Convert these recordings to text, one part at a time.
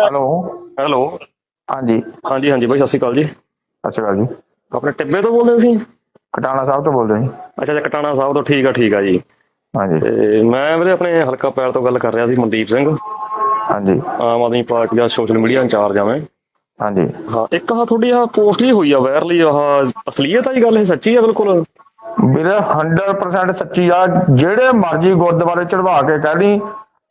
Hello. Hello. ਹਾਂਜੀ। ਹਾਂਜੀ ਹਾਂਜੀ ਬਾਈ ਸਤਿ ਸ਼੍ਰੀ ਅਕਾਲ ਜੀ। ਸਤਿ ਸ਼੍ਰੀ ਅਕਾਲ ਜੀ। ਆਪਣੇ ਟਿੱਬੇ ਤੋਂ ਬੋਲਦੇ ਸੀ ਕਟਾਣਾ ਸਾਹਿਬ ਤੋਂ ਬੋਲਦੇ ਜੀ। ਅੱਛਾ ਅੱਛਾ ਕਟਾਣਾ ਸਾਹਿਬ ਤੋਂ ਠੀਕ ਆ ਠੀਕ ਆ ਜੀ। ਹਾਂਜੀ। ਤੇ ਮੈਂ ਵੀਰੇ ਆਪਣੇ ਹਲਕਾ ਪੈਰ ਤੋਂ ਗੱਲ ਕਰ ਰਿਹਾ ਸੀ ਮਨਦੀਪ ਸਿੰਘ। ਹਾਂਜੀ। ਆਮ ਆਦਮੀ ਪਾਰਟੀ ਦਾ ਸੋਸ਼ਲ ਮੀਡੀਆ ਇੰਚਾਰਜ ਆ ਮੈਂ। ਹਾਂਜੀ। ਹਾਂ ਇੱਕ ਆ ਤੁਹਾਡੀ ਆ ਪੋਸਟ ਜੀ ਹੋਈ ਆ ਵਾਇਰਲੀ ਆਹ ਅਸਲੀਅਤ ਆ ਜੀ ਗੱਲ ਇਹ ਸੱਚੀ ਆ ਬਿਲਕੁਲ? ਵੀਰੇ 100% ਸੱਚੀ ਆ ਜਿਹੜੇ ਮਰਜ਼ੀ ਗੁਰਦੁਆਰੇ ਚੜਵਾ ਕੇ ਕਹਿਣੀ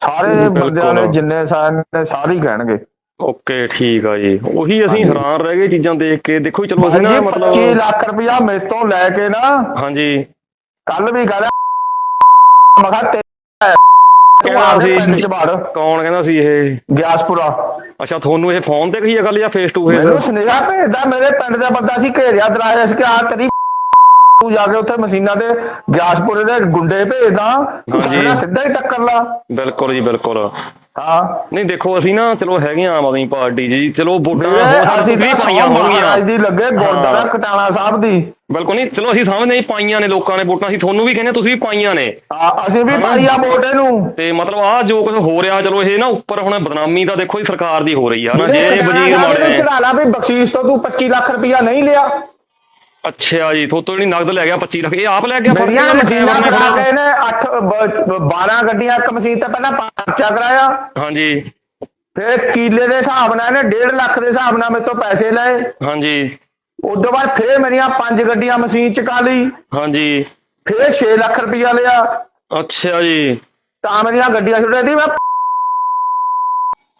ਸਾਰੇ। ਬੰਦਿਆਂ ਨੇ ਜਿੰਨੇ ਸਾਨ ਨੇ ਸਾਰੇ ਹੀ ਕਹਿਣਗੇ। ਓਕੇ ਠੀਕ ਆ ਜੀ। ਉਹੀ ਅਸੀਂ। ਹੈਰਾਨ ਰਹਿ ਗਏ ਚੀਜ਼ਾਂ ਦੇਖ ਕੇ। ਦੇਖੋ ਚਲੋ ਅਸੀਂ ਨਾ ਮਤਲਬ 25 ਲੱਖ ਰੁਪਇਆ ਮੇਰੇ ਤੋਂ ਲੈ ਕੇ ਨਾ ਹਾਂਜੀ। ਕੱਲ ਵੀ ਗੱਲ ਮਖਾ ਤੇ ਕਿਹੜਾ ਸੀ? ਕੌਣ ਕਹਿੰਦਾ ਸੀ ਇਹ? ਗਿਆਸਪੁਰਾ। ਅੱਛਾ ਤੁਹਾਨੂੰ ਇਹ ਫੋਨ ਤੇ ਕਹੀ ਗੱਲ ਜਾਂ ਫੇਸ ਟੂ ਮੈਨੂੰ ਫੇਸ ਸੁਨੇਹਾ ਭੇਜਦਾ ਮੇਰੇ ਪਿੰਡ ਦਾ ਬੰਦਾ ਸੀ ਘੇਰਿਆ ਦਰਾਇਆ ਸੀ ਕਿ ਆ ਤੇਰੀ ਤੂੰ ਜਾ ਕੇ ਉੱਥੇ ਮਸ਼ੀਨਾਂ ਤੇ ਗਿਆਸਪੁਰੇ ਦੇ ਗੁੰਡੇ ਭੇਜਦਾ ਸਾਡੇ ਸਿੱਧਾ ਹੀ ਟੱਕਰ ਲਾ। ਬਿਲਕੁਲ ਜੀ ਬਿਲਕੁਲ। ਹਾਂ। ਨਹੀਂ ਦੇਖੋ ਅਸੀਂ ਨਾ ਚਲੋ ਹੈਗੇ ਆਮ ਆਦਮੀ ਪਾਰਟੀ ਜੀ। ਚਲੋ ਵੋਟਾਂ ਵੀਰੇ, ਹੋ ਅਸੀਂ ਤਾਂ ਪਾਈਆਂ ਹੋਣਗੀਆਂ। ਮਹਾਰਾਜ ਦੀ ਲੱਗੇ ਗੁਰਦੁਆਰਾ ਹਾਂ। ਕਟਾਣਾ ਸਾਹਿਬ ਦੀ। ਬਿਲਕੁਲ ਨਹੀਂ ਚਲੋ ਅਸੀਂ ਸਮਝਦੇ ਹਾਂ ਪਾਈਆਂ ਨੇ ਲੋਕਾਂ ਨੇ ਵੋਟਾਂ। ਅਸੀਂ ਤੁਹਾਨੂੰ ਵੀ ਕਹਿੰਦੇ ਤੁਸੀਂ ਵੀ ਪਾਈਆਂ ਨੇ। ਹਾਂ, ਅਸੀਂ ਵੀ ਪਾਈ ਆ ਵੋਟ ਇਹਨੂੰ। ਤੇ ਮਤਲਬ ਆ ਜੋ ਕੁਝ ਹੋ ਰਿਹਾ ਚਲੋ ਇਹ ਨਾ ਉੱਪਰ ਹੁਣ ਬਦਨਾਮੀ ਤਾਂ ਦੇਖੋ ਜੀ ਸਰਕਾਰ ਦੀ ਹੋ ਰਹੀ ਆ। ਨਾ ਜੇ ਵਜ਼ੀਰ ਮਾੜੇ ਨੇ। ਨੇ ਚੜਾ ਲਾ ਵੀ ਬਖਸ਼ੀਸ਼ ਤੋਂ ਤੂੰ 25 ਲੱਖ ਰੁਪਇਆ ਨਹੀਂ ਲਿਆ। ਅੱਛਾ ਜੀ ਥੋਤੋਂ ਜਿਹੜੀ ਨਗਦ ਲੈ ਗਿਆ 25 ਲੱਖ। ਇਹ ਆਪ ਲੈ ਗਿਆ ਮੇਰੀਆਂ ਮਸ਼ੀਨਾਂ ਨੇ ਕਰਾ ਕੇ ਇਹਨੇ 8 12 ਗੱਡੀਆਂ ਇੱਕ ਮਸ਼ੀਨ ਤੇ ਪਹਿਲਾਂ ਪਰਚਾ ਕਰਾਇਆ। ਹਾਂਜੀ। ਫਿਰ ਕੀਲੇ ਦੇ ਹਿਸਾਬ ਨਾਲ ਇਹਨੇ 1.5 ਲੱਖ ਦੇ ਹਿਸਾਬ ਨਾਲ ਮੇਰੇ ਤੋਂ ਪੈਸੇ ਲਏ। ਹਾਂਜੀ। ਉਸ ਤੋਂ ਬਾਅਦ ਫੇਰ ਮੇਰੀਆਂ ਪੰਜ ਗੱਡੀਆਂ ਮਸ਼ੀਨ ਚਕਾ ਲਈ ਹਾਂਜੀ। ਫੇਰ 6 ਲੱਖ ਰੁਪਇਆ ਲਿਆ। ਅੱਛਾ ਜੀ। ਤਾਂ ਮੇਰੀਆਂ ਗੱਡੀਆਂ ਛੁੱਟੇ ਦੀ ਮੈਂ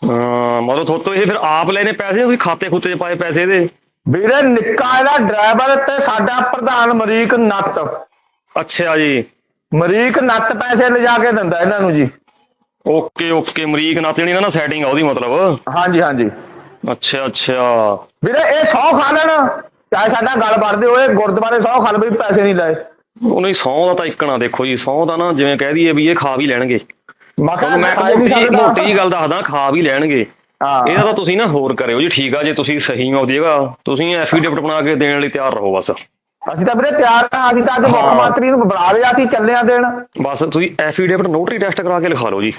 ਹਾਂ ਮਤਲਬ ਥੋਤੋਂ ਇਹ ਫਿਰ ਆਪ ਲੈਨੇ ਪੈਸੇ ਤੁਸੀਂ ਖਾਤੇ ਖੁੱਤੇ 'ਚ ਪਾਏ ਪੈਸੇ ਇਹਦੇ? ਵੀਰੇ ਨਿੱਕਾ ਇਹਦਾ ਡਰਾਈਵਰ ਤੇ ਸਾਡਾ ਪ੍ਰਧਾਨ ਮਰੀਕ ਨੱਤ। ਅੱਛਾ ਜੀ। ਮਰੀਕ ਨੱਤ ਪੈਸੇ ਲਿਜਾ ਕੇ ਦਿੰਦਾ ਇਹਨਾਂ ਨੂੰ ਜੀ। ਓਕੇ ਓਕੇ ਅਮਰੀਕ ਨਾਲ ਜਿਹੜੀ ਨਾ ਸੈਟਿੰਗ ਆ ਉਹਦੀ ਮਤਲਬ। ਹਾਂਜੀ ਹਾਂਜੀ। ਅੱਛਾ ਅੱਛਾ। ਵੀਰੇ ਇਹ 100 ਖਾ ਲੈਣ। ਚਾਹੇ ਸਾਡਾ ਗੱਲ ਵਰਦੇ ਹੋਏ ਗੁਰਦੁਆਰੇ 100 ਖਾ ਲਵੇ ਪੈਸੇ ਨਹੀਂ ਲਏ। ਉਹ ਨਹੀਂ ਸੌ ਦਾ ਤਾਂ ਇੱਕਣਾ ਦੇਖੋ ਜੀ ਸੌ ਦਾ ਨਾ ਜਿਵੇਂ ਕਹਿ ਦਈਏ ਵੀ ਇਹ ਖਾ ਵੀ ਲੈਣਗੇ। ਮੈਂ ਇੱਕ ਮੋਟੀ। ਮੋਟੀ ਗੱਲ ਦੱਸਦਾ ਖਾ ਵੀ ਲੈਣਗੇ। ਇਹਦਾ ਤਾਂ ਤੁਸੀਂ ਨਾ ਹੋਰ ਕਰਿਓ ਜੀ ਠੀਕ ਆ ਜੇ ਤੁਸੀਂ ਸਹੀ ਹੋ ਜੇਗਾ ਤੁਸੀਂ ਐਫੀਡੇਵਿਟ ਬਣਾ ਕੇ ਦੇਣ ਲਈ ਤਿਆਰ ਰਹੋ ਬਸ। ਅਸੀਂ ਤਾਂ ਵੀਰੇ ਤਿਆਰ ਹਾਂ ਅਸੀਂ ਤਾਂ ਅੱਜ ਮੁੱਖ। ਮੰਤਰੀ ਨੂੰ ਬੁਲਾ ਲਿਆ ਅਸੀਂ ਚੱਲੇ ਆ ਦੇਣ। ਬਸ ਤੁਸੀਂ ਐਫੀਡੇਵਿਟ ਨੋਟਰੀ ਟੈਸਟ ਕਰਾ ਕੇ ਲਿਖਾ ਲਓ ਜੀ।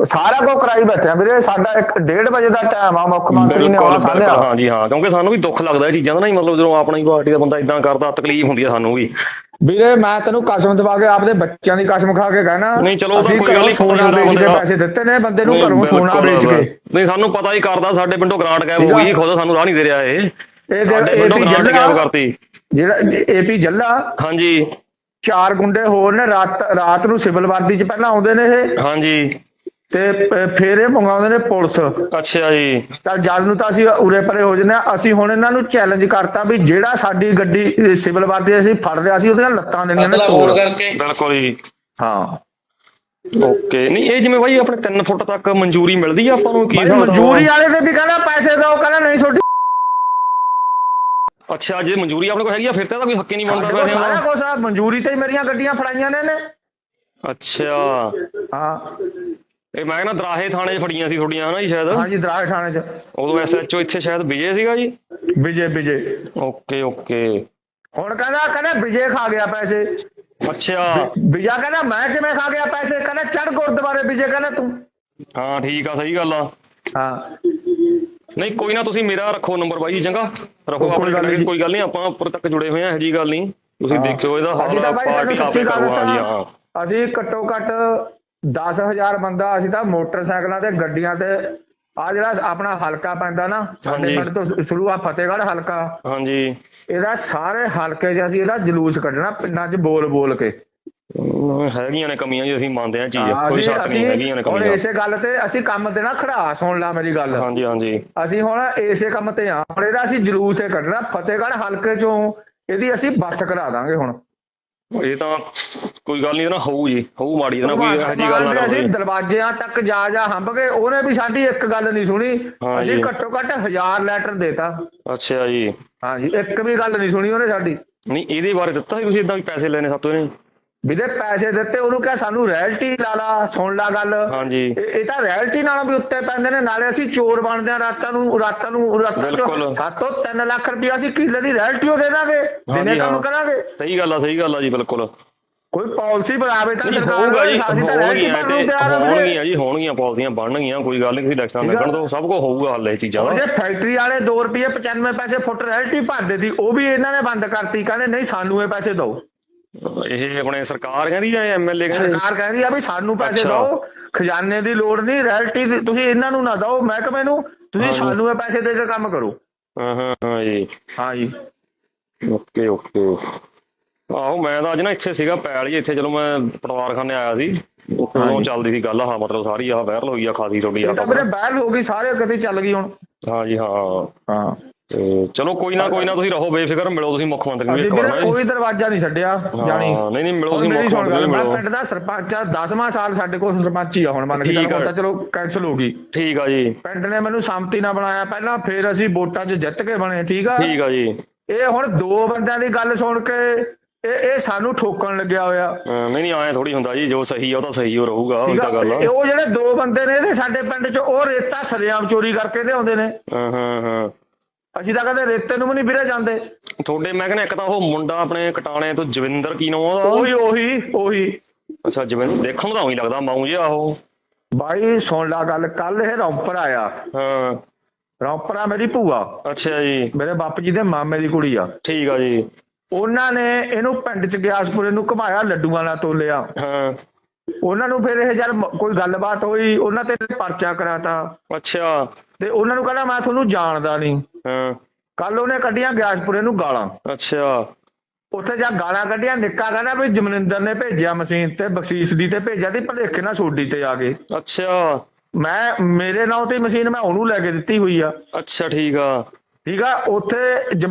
ਸਾਰਾ ਕੁਝ ਕਰਾਈ ਬੈਠੇ ਆ ਵੀਰੇ ਸਾਡਾ 1.5 ਵਜੇ ਦਾ ਟਾਈਮ ਆ ਮੁੱਖ ਮੰਤਰੀ ਨੇ ਆਉਣਾ ਸਾਹਮਣੇ ਹਾਂ ਜੀ ਹਾਂ ਕਿਉਂਕਿ ਸਾਨੂੰ ਵੀ ਦੁੱਖ ਲੱਗਦਾ ਇਹ ਚੀਜ਼ਾਂ ਦਾ ਨਹੀਂ ਮਤਲਬ ਜਦੋਂ ਆਪਣੀ ਪਾਰਟੀ ਦਾ ਬੰਦਾ ਇਦਾਂ ਕਰਦਾ ਤਕਲੀਫ ਹੁੰਦੀ ਆ ਸਾਨੂੰ ਵੀ। ਵੀਰੇ ਮੈਂ ਤੈਨੂੰ ਕਸਮ ਦਵਾ ਕੇ ਆਪਦੇ ਬੱਚਿਆਂ ਦੀ ਕਸਮ ਖਾ ਕੇ ਕਹਿਣਾ ਨਹੀਂ, ਚਲੋ ਅਸੀਂ ਕੋਈ ਗੱਲ ਨਹੀਂ, ਸੋਨਾ ਵੇਚ ਕੇ ਪੈਸੇ ਦਿੱਤੇ ਨੇ ਬੰਦੇ ਨੂੰ ਘਰੋਂ ਸੋਨਾ ਵੇਚ ਕੇ। ਨਹੀਂ ਸਾਨੂੰ ਪਤਾ ਹੀ ਕਰਦਾ ਸਾਡੇ ਪਿੰਡੋਂ ਗ੍ਰਾਂਟ ਗਾਇਬ ਹੋ। ਗਈ ਖੁਦ ਸਾਨੂੰ ਰਾਹ ਨਹੀਂ ਦੇ ਰਿਹਾ ਇਹ। ਇਹ ਏਪੀ ਜੱਲਾ ਕਰਤੀ। ਜਿਹੜਾ ਏਪੀ ਜੱਲਾ ਹਾਂਜੀ। ਚਾਰ ਗੁੰਡੇ ਹੋਰ ਨੇ ਰਾਤ ਰਾਤ ਨੂੰ ਸਿਵਲ ਵਰਦੀ ਚ ਪਹਿਲਾਂ ਆਉਂਦੇ ਨੇ ਇਹ। ਹਾਂਜੀ। ਤੇ ਫਿਰ ਇਹ ਮੰਗਾਉਂਦੇ ਨੇ ਪੁਲਿਸ। ਅੱਛਾ ਜੀ। ਤਾਂ ਜਦ ਨੂੰ ਤਾਂ ਅਸੀਂ ਉਰੇ ਪਰੇ ਹੋ ਜੰਨੇ ਅਸੀਂ ਹੁਣ ਇਹਨਾਂ ਨੂੰ ਚੈਲੰਜ ਕਰਤਾ ਵੀ ਜਿਹੜਾ ਸਾਡੀ ਗੱਡੀ ਸਿਵਲ ਵਰਦੀ ਅਸੀਂ ਫੜ ਲਿਆ ਸੀ ਉਹਦੀਆਂ ਲੱਤਾਂ ਦੇਣੀਆਂ ਨੇ ਤੋੜ। ਕਰਕੇ। ਬਿਲਕੁਲ ਜੀ। ਹਾਂ। ਓਕੇ। ਨਹੀਂ ਇਹ ਜਿਵੇਂ ਬਾਈ ਆਪਣੇ 3 ਫੁੱਟ ਤੱਕ ਮਨਜ਼ੂਰੀ ਮਿਲਦੀ ਆ ਆਪਾਂ ਨੂੰ ਕੀ? ਮਨਜ਼ੂਰੀ ਵਾਲੇ ਤੇ ਵੀ ਕਹਿੰਦਾ ਪੈਸੇ ਦਿਓ ਕਹਿੰਦਾ ਨਹੀਂ ਤੁਹਾਡੀ। ਅੱਛਾ ਜੇ ਮਨਜ਼ੂਰੀ ਆਪਣੇ ਕੋਲ ਹੈਗੀ ਆ ਫਿਰ ਤਾਂ ਕੋਈ ਹੱਕ ਨਹੀਂ ਬਣਦਾ ਸਾਰਾ। ਕੁਝ ਆ ਮਨਜ਼ੂਰੀ ਤੇ ਹੀ ਮੇਰੀਆਂ ਗੱਡੀਆਂ ਫੜਾਈਆਂ ਨੇ ਨੇ ਅੱਛਾ। ਹਾਂ। ਇਹ ਮੈਂ ਕਹਿੰਦਾ ਦਰਾਹੇ ਥਾਣੇ 'ਚ ਫੜੀਆਂ ਸੀ ਤੁਹਾਡੀਆਂ ਹਨਾ ਜੀ ਸ਼ਾਇਦ? ਹਾਂਜੀ ਦਰਾਜ ਥਾਣੇ ਚ। ਉਦੋਂ ਐਸਐਚਓ ਇੱਥੇ ਸ਼ਾਇਦ ਵਿਜੇ ਸੀਗਾ ਜੀ? ਵਿਜੇ ਵਿਜੇ। Okay okay. ਹੁਣ ਕਹਿੰਦਾ ਕਹਿੰਦਾ ਵਿਜੇ ਖਾ ਗਿਆ ਪੈਸੇ। ਅੱਛਾ। ਵਿਜਾ ਕਹਿੰਦਾ ਮੈਂ ਕਿਵੇਂ ਖਾ ਗਿਆ ਪੈਸੇ? ਕਹਿੰਦਾ ਚੜ ਗੁਰਦੁਆਰੇ ਵਿਜੇ ਕਹਿੰਦਾ ਤੂੰ। ਹਾਂ ਠੀਕ ਆ ਸਹੀ ਗੱਲ ਆ। ਹਾਂ। ਨਹੀਂ ਕੋਈ ਨਾ ਤੁਸੀਂ ਮੇਰਾ ਰੱਖੋ ਨੰਬਰ ਬਾਈ ਚੰਗਾ? ਰੱਖੋ ਆਪਣੇ। ਕੋਈ ਗੱਲ ਨਹੀਂ ਆਪਾਂ ਉੱਪਰ ਤੱਕ ਜੁੜੇ ਹੋਏ ਆ ਇਹੋ ਜੀ ਗੱਲ ਨਹੀਂ। ਤੁਸੀਂ। ਦੇਖਿਓ ਇਹਦਾ ਬਾਈ ਪਾਰਟੀ ਆਪੇ ਕਰਵਾ ਜੀ ਹਾਂ ਅਸੀਂ ਘੱਟੋ ਘੱਟ 10000 ਬੰਦਾ ਅਸੀਂ ਤਾਂ ਮੋਟਰਸਾਈਕਲਾਂ ਤੇ ਗੱਡੀਆਂ ਤੇ ਆ ਜਿਹੜਾ ਆਪਣਾ ਹਲਕਾ ਪੈਂਦਾ ਨਾ ਸਾਡੇ। ਪਿੰਡ ਤੋਂ ਸ਼ੁਰੂ ਆ ਫਤਿਹਗੜ੍ਹ ਹਲਕਾ। ਹਾਂਜੀ। ਇਹਦਾ ਸਾਰੇ ਹਲਕੇ 'ਚ ਅਸੀਂ ਇਹਦਾ ਜਲੂਸ ਕੱਢਣਾ ਪਿੰਡਾਂ 'ਚ ਬੋਲ ਬੋਲ ਕੇ ਹੈਗੀਆਂ ਨੇ ਕਮੀਆਂ ਜੀ ਅਸੀਂ ਮੰਨਦੇ ਆ ਚੀਜ਼ ਕੋਈ ਸ਼ੱਕ ਨਹੀਂ ਹੈਗੀਆਂ ਨੇ ਅਸੀਂ ਹੁਣ ਕਮੀਆਂ। ਇਸੇ ਗੱਲ ਤੇ ਅਸੀਂ ਕੰਮ ਤੇ ਨਾ ਖੜਾ ਸੁਣ ਲਾ ਮੇਰੀ ਗੱਲ। ਹਾਂਜੀ ਹਾਂਜੀ। ਅਸੀਂ ਹੁਣ ਇਸੇ ਕੰਮ ਤੇ ਆ ਹੁਣ ਇਹਦਾ ਅਸੀਂ ਜਲੂਸ ਹੀ ਕੱਢਣਾ ਫਤਿਹਗੜ੍ਹ ਹਲਕੇ 'ਚੋਂ ਇਹਦੀ ਅਸੀਂ ਬੱਸ ਕਰਾ ਦਾਂਗੇ ਹੁਣ। ਇਹ ਤਾਂ ਕੋਈ ਗੱਲ ਨਹੀਂ ਨਾ ਹੋਊ ਜੀ ਹੋਊ ਮਾੜੀ ਨਾਲ ਕੋਈ ਇਹੋ ਜੀ ਗੱਲ ਨਾ ਅਸੀਂ ਦਰਵਾਜ਼ਿਆਂ ਤੱਕ ਜਾ ਜਾ ਹੰਬ ਗਏ ਉਹਨੇ ਵੀ ਸਾਡੀ ਇੱਕ ਗੱਲ ਨਹੀਂ ਸੁਣੀ। ਹਾਂ ਅਸੀਂ ਜੀ। ਘੱਟੋ ਘੱਟ 1000 ਲੈਟਰ ਦੇਤਾ। ਅੱਛਾ ਜੀ। ਹਾਂਜੀ ਇੱਕ ਵੀ ਗੱਲ ਨਹੀਂ ਸੁਣੀ ਉਹਨੇ ਸਾਡੀ। ਨਹੀਂ ਇਹਦੇ ਬਾਰੇ ਦਿੱਤਾ ਸੀ ਤੁਸੀਂ ਇਦਾਂ ਵੀ ਪੈਸੇ ਲੈਣੇ ਸਾਤੋਂ ਇਹਨੇ? ਵੀਰੇ ਪੈਸੇ ਦਿੱਤੇ ਉਹਨੂੰ ਕਿਹਾ ਸਾਨੂੰ ਰੈਲਟੀ ਲਾ ਲਾ ਸੁਣ ਲਾ ਗੱਲ। ਹਾਂਜੀ ਇਹ ਤਾਂ ਰੈਲਟੀ ਨਾਲੋਂ ਵੀ ਉੱਤੇ ਪੈਂਦੇ ਨੇ ਨਾਲੇ ਅਸੀਂ ਚੋਰ ਬਣਦੇ ਆ ਰਾਤਾਂ ਨੂੰ ਰਾਤਾਂ ਨੂੰ ਰਾਤਾਂ। ਚੋਂ ਸਾਤੋਂ 3 ਲੱਖ ਰੁਪਇਆ ਅਸੀਂ ਕਿੱਲੇ ਦੀ ਰੈਲਟੀ ਉਹ ਦੇ ਦਾਂਗੇ ਦਿਨੇ ਕੰਮ ਹਾਂ। ਕਰਾਂਗੇ। ਸਹੀ ਗੱਲ ਆ ਸਹੀ ਗੱਲ ਆ ਜੀ ਬਿਲਕੁਲ। ਕੋਈ ਪਾਲਿਸੀ ਬਣਾਵੇ ਤਾਂ ਸਰਕਾਰ ਹੋਊਗਾ ਜੀ ਹੋਣਗੀਆਂ। ਹੋਣਗੀਆਂ ਜੀ ਹੋਣਗੀਆਂ ਪਾਲਿਸੀਆਂ ਬਣਨਗੀਆਂ ਕੋਈ ਗੱਲ ਨਹੀਂ ਤੁਸੀਂ ਇਲੈਕਸ਼ਨ ਆ। ਲੱਗਣ ਤੋਂ ਸਭ ਕੁਝ ਹੋਊਗਾ ਹੱਲ ਇਹ ਚੀਜ਼ਾਂ ਦਾ ਜੇ ਫੈਕਟਰੀ ਵਾਲੇ 2 ਰੁਪਏ 95 ਪੈਸੇ ਫੁੱਟ ਰੈਲਟੀ ਭਰਦੇ ਸੀ ਉਹ ਵੀ ਇਹਨਾਂ ਨੇ ਬੰਦ ਕਰਤੀ ਕਹਿੰਦੇ ਨਹੀਂ ਸਾਨੂੰ ਇਹ ਪੈਸੇ ਦਿਓ ਇਹ ਆਪਣੇ ਸਰਕਾਰ ਕਹਿੰਦੀ ਜਾਂ ਐਮਐਲਏ ਕਹਿੰਦੇ ਸਰਕਾਰ ਕਹਿੰਦੀ ਆ ਵੀ ਸਾਨੂੰ ਪੈਸੇ। ਦਿਓ ਖਜ਼ਾਨੇ ਦੀ ਲੋੜ ਨਹੀਂ ਰੈਲਟੀ ਤੁਸੀਂ ਇਹਨਾਂ ਨੂੰ ਨਾ ਦਿਓ ਮਹਿਕਮੇ ਨੂੰ ਤੁਸੀਂ। ਸਾਨੂੰ ਇਹ ਪੈਸੇ ਦੇ ਕੇ ਕੰਮ ਕਰੋ ਹਾਂ ਹਾਂ ਹਾਂ ਜੀ ਹਾਂ ਜੀ ਓਕੇ ਓਕੇ ਆਹੋ ਮੈਂ ਤਾਂ ਅੱਜ ਨਾ ਇੱਥੇ ਸੀਗਾ ਪੈਲ ਜੀ ਇੱਥੇ ਚਲੋ ਮੈਂ ਪਟਵਾਰਖਾਨੇ ਆਇਆ ਸੀ ਹਾਂਜੀ। ਚੱਲਦੀ ਸੀ ਗੱਲ ਆਹ ਮਤਲਬ ਸਾਰੀ ਆਹ ਵਾਇਰਲ ਹੋਈ ਆ ਖਾਸੀ ਤੁਹਾਡੀ ਆ ਤਾਂ ਬਹਿਲ ਹੋ ਗਈ ਸਾਰੇ ਕਿਤੇ ਚੱਲ ਗਈ ਹੁਣ। ਹਾਂ ਜੀ ਹਾਂ। ਹਾਂ। ਤੇ ਚਲੋ ਕੋਈ ਨਾ ਕੋਈ ਨਾ ਤੁਸੀਂ ਰਹੋ ਬੇਫਿਕਰ ਮਿਲੋ ਤੁਸੀਂ ਮੁੱਖ ਮੰਤਰੀ ਨੂੰ ਇੱਕ ਵਾਰ ਨਾ। ਕੋਈ। ਦਰਵਾਜ਼ਾ ਨਹੀਂ ਛੱਡਿਆ ਜਾਣੀ। ਹਾਂ, ਨਹੀਂ ਨਹੀਂ ਮਿਲੋ ਤੁਸੀਂ ਮੁੱਖ ਮੰਤਰੀ ਨੂੰ ਮੈਂ ਮਿਲੋ। ਪਿੰਡ ਦਾ ਸਰਪੰਚ ਆ 10ਵਾਂ ਸਾਲ ਸਾਡੇ ਕੋਲ ਸਰਪੰਚ ਹੀ ਆ ਹੁਣ ਮੰਨ ਕੇ ਚੱਲ। ਤਾਂ ਚਲੋ ਕੈਨਸਲ ਹੋ ਗਈ। ਠੀਕ ਆ ਜੀ। ਪਿੰਡ ਨੇ ਮੈਨੂੰ ਸੰਮਤੀ ਨਾਲ ਬਣਾਇਆ ਪਹਿਲਾਂ ਫਿਰ ਅਸੀਂ ਵੋਟਾਂ 'ਚ ਜਿੱਤ ਕੇ ਬਣੇ ਠੀਕ ਆ? ਠੀਕ ਆ ਜੀ। ਇਹ ਹੁਣ ਦੋ ਬੰਦਿਆਂ ਦੀ ਗੱਲ ਸੁਣ ਕੇ ਇਹ ਇਹ ਸਾਨੂੰ ਠੋਕਣ ਲੱਗਿਆ ਹੋਇਆ। ਨਹੀਂ ਨਹੀਂ ਐ ਥੋੜੀ ਹੁੰਦਾ ਜੀ ਜੋ ਸਹੀ ਆ ਉਹ ਤਾਂ ਸਹੀ ਹੋ ਰਹੂਗਾ ਉਹ ਤਾਂ ਗੱਲ ਉਹ ਜਿਹੜੇ ਦੋ ਬੰਦੇ ਨੇ ਇਹਦੇ ਸਾਡੇ ਪਿੰਡ 'ਚ ਉਹ ਰੇਤਾ ਸਰਿਆਮ ਚੋਰੀ ਕਰਕੇ ਲਿਆਉਂਦੇ ਨੇ। ਹਾਂ ਹਾਂ ਹਾਂ। ਅਸੀਂ ਤਾਂ ਕਦੇ ਰੇਤੇ ਨੂੰ ਵੀ ਨਹੀਂ ਵੀਰੇ ਜਾਂਦੇ। ਤੁਹਾਡੇ ਮੈਂ ਕਹਿੰਦਾ ਇੱਕ ਤਾਂ ਉਹ ਮੁੰਡਾ ਆਪਣੇ ਕਟਾਣੇ ਤੋਂ ਜਵਿੰਦਰ ਕੀ ਨਾਮ ਉਹਦਾ? ਉਹੀ ਉਹੀ ਉਹੀ। ਅੱਛਾ ਜਵਿੰਦਰ ਦੇਖਣ ਨੂੰ ਤਾਂ ਉਹੀ ਲੱਗਦਾ ਮਾਊ ਜਿਹਾ ਉਹ। ਬਾਈ ਸੁਣ ਲਾ ਗੱਲ ਕੱਲ ਇਹ ਰੌਂਪਰ ਆਇਆ। ਹਾਂ। ਰੌਂਪਰ ਮੇਰੀ ਭੂਆ। ਅੱਛਾ ਜੀ। ਮੇਰੇ ਬਾਪ ਜੀ ਦੇ ਮਾਮੇ ਦੀ ਕੁੜੀ ਆ। ਠੀਕ ਆ ਜੀ। ਉਹਨਾਂ ਨੇ ਇਹਨੂੰ ਪਿੰਡ 'ਚ ਗਿਆਸਪੁਰੇ ਨੂੰ ਘੁਮਾਇਆ ਲੱਡੂਆਂ ਨਾਲ ਤੋਲਿਆ। ਹਾਂ। ਉਹਨਾਂ ਨੂੰ ਫਿਰ ਇਹ ਜਦ ਮ- ਕੋਈ ਗੱਲਬਾਤ ਹੋਈ ਉਹਨਾਂ ਤੇ ਪਰਚਾ ਕਰਾਤਾ। ਅੱਛਾ। ਤੇ ਉਹਨਾਂ ਨੂੰ ਕਹਿੰਦਾ ਮੈਂ ਤੁਹਾਨੂੰ ਜਾਣਦਾ ਨਹੀਂ। ਹਾਂ। ਕੱਲ ਉਹਨੇ ਕੱਢੀਆਂ ਗਿਆਸਪੁਰੇ ਨੂੰ ਗਾਲਾਂ। ਅੱਛਾ। ਉੱਥੇ ਜਾ ਗਾਲਾਂ ਕੱਢੀਆਂ ਨਿੱਕਾ ਕਹਿੰਦਾ ਵੀ ਜਮਨਿੰਦਰ ਨੇ ਭੇਜਿਆ ਮਸ਼ੀਨ ਤੇ ਬਖਸ਼ੀਸ਼ ਦੀ ਤੇ ਭੇਜਿਆ ਤੇ ਭਲੇਖੇ ਨਾਲ ਸੋਡੀ ਤੇ ਆ ਗਏ। ਅੱਛਾ। ਮੈਂ ਮੇਰੇ ਨਾਂ ਤੇ ਮਸ਼ੀਨ ਮੈਂ ਉਹਨੂੰ ਲੈ ਕੇ ਦਿੱਤੀ ਹੋਈ ਆ। ਅੱਛਾ ਠੀਕ ਆ। ਠੀਕ ਆ ਉੱਥੇ ਜ-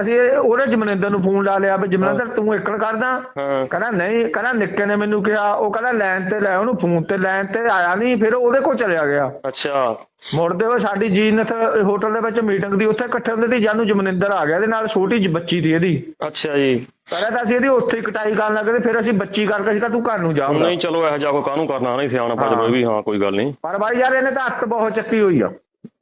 ਅਸੀਂ ਉਹਨੇ ਜਮਨਿੰਦਰ ਨੂੰ ਫੋਨ ਲਾ ਲਿਆ ਵੀ ਜਮਨਿੰਦਰ ਤੂੰ ਇੱਕਣ ਕਰਦਾ। ਕਹਿੰਦਾ ਨਹੀਂ ਕਹਿੰਦਾ ਨਿੱਕੇ ਨੇ ਮੈਨੂੰ ਕਿਹਾ ਉਹ ਕਹਿੰਦਾ ਲਾਈਨ ਤੇ ਲੈ ਉਹਨੂੰ ਫੋਨ ਤੇ ਲਾਈਨ ਤੇ ਆਇਆ ਨਹੀਂ ਫਿਰ ਉਹਦੇ ਕੋਲ ਚਲਿਆ ਗਿਆ। ਅੱਛਾ। ਮੁੜਦੇ ਹੋਏ ਸਾਡੀ ਜੀਨਤ ਹੋਟਲ ਦੇ ਵਿੱਚ ਮੀਟਿੰਗ ਦੀ ਉੱਥੇ ਇਕੱਠੇ ਹੁੰਦੇ ਸੀ ਜਾਨੂੰ ਜਮਨਿੰਦਰ ਆ ਗਿਆ ਇਹਦੇ ਨਾਲ ਛੋਟੀ ਜਿਹੀ ਬੱਚੀ ਦੀ ਇਹਦੀ। ਅੱਛਾ ਜੀ। ਪਹਿਲਾਂ ਤਾਂ ਅਸੀਂ ਇਹਦੀ ਉੱਥੇ ਕਟਾਈ ਕਰਨ ਲੱਗੇ ਤੇ ਫਿਰ ਅਸੀਂ ਬੱਚੀ ਕਰਕੇ ਅਸੀਂ ਕਿਹਾ ਤੂੰ ਘਰ ਨੂੰ ਜਾ ਨਹੀਂ ਚਲੋ ਇਹੋ ਜਿਹਾ ਕੋਈ ਕਾਹਨੂੰ ਕਰਨਾ ਨਹੀਂ ਸਿਆਣਾ ਪਾ ਵੀ ਹਾਂ ਕੋਈ ਗੱਲ ਨਹੀਂ। ਪਰ ਬਾਈ ਯਾਰ ਇਹਨੇ ਤਾਂ ਹੱਥ ਬਹੁਤ ਚੱਕੀ ਹੋਈ ਆ।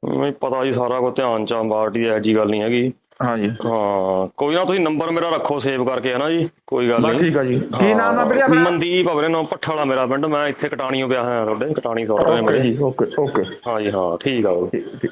ਨਹੀਂ ਪਤਾ ਜੀ ਸਾਰਾ ਕੁਝ ਧਿਆਨ ਚ ਆ ਪਾਰਟੀ ਇਹੋ ਜੀ ਗੱਲ ਨਹੀਂ ਹੈਗੀ। ਹਾਂਜੀ। ਹਾਂ ਕੋਈ ਨਾ ਤੁਸੀਂ ਨੰਬਰ ਮੇਰਾ ਰੱਖੋ ਸੇਵ ਕਰਕੇ ਹੈ ਨਾ ਜੀ? ਕੋਈ ਗੱਲ ਨਹੀਂ। ਠੀਕ ਆ ਜੀ। ਕੀ ਨਾਮ ਆ ਵੀਰੇ ਆਪਣਾ? ਮਨਦੀਪ ਆ ਵੀਰੇ ਨਾਮ ਪੱਠਾ ਵਾਲਾ ਮੇਰਾ ਪਿੰਡ। ਮੈਂ ਇੱਥੇ ਕਟਾਣੀਓ ਪਿਆ ਹਾਂ ਤੁਹਾਡੇ ਕਟਾਣੀ ਸੌਰ ਓਕੇ ਜੀ ਓਕੇ ਓਕੇ ਹਾਂ ਜੀ ਹਾਂ ਠੀਕ ਆ ਵੀਰੇ।